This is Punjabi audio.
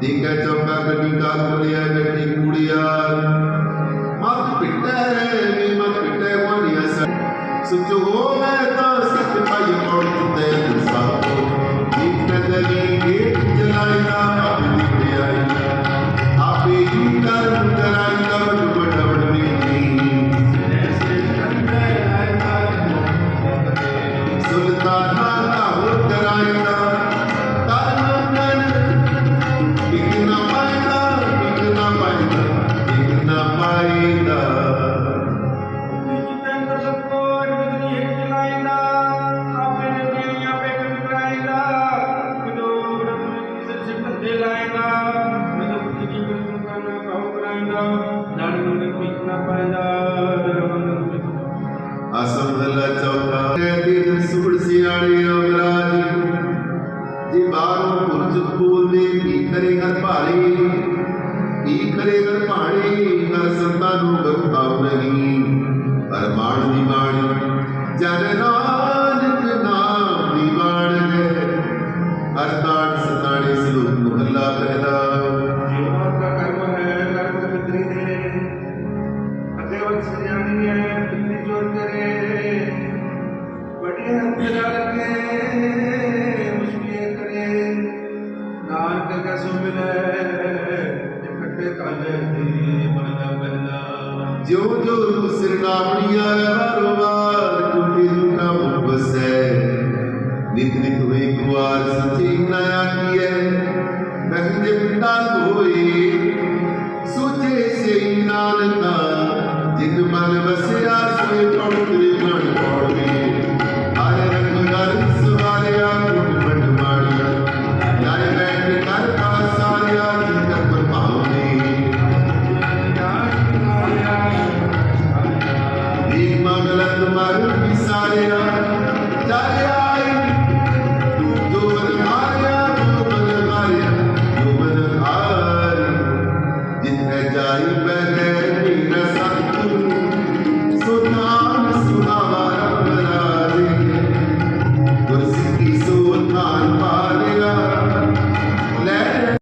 திங்கச்சொக்காக நீ காத்துலையாக நீ கூடியார் ਅਸੰਭਲਾ ਚੌਥਾ ਕਹਿੰਦੇ ਸੁੜ ਸਿਆਣੇ ਅਮਰਾਜ ਜੀ ਬਾਹਰੋਂ ਪੁਰਜ ਬੋਲਦੇ ਕੀ ਕਰੇ ਘਰ ਭਾਰੇ ਕੀ ਕਰੇ ਘਰ ਭਾੜੇ ਹਰ ਸੰਤਾਂ ਨੂੰ ਜੋ ਜੋ ਸਿਰਨਾਵਣੀਆਂ ਹਰਵਾਰ ਕੋਈ ਦੁਨਾ ਬਸੈ। ਨਿਤ ਨਿਤ ਹੋਈ ਕੁਆਰ ਸੱਚੀ ਨਾ ਆਕੀਐ ਬਹਿੰਦੇ ਪਿਤਾ ਹੋਈ ਸੋਚੇ ਸੇ ਨਾਨਕਾ। ਜਿਨ ਮਨ ਵਸਿਆ ਸੇ ਪਵਿੱਤਰ Amen.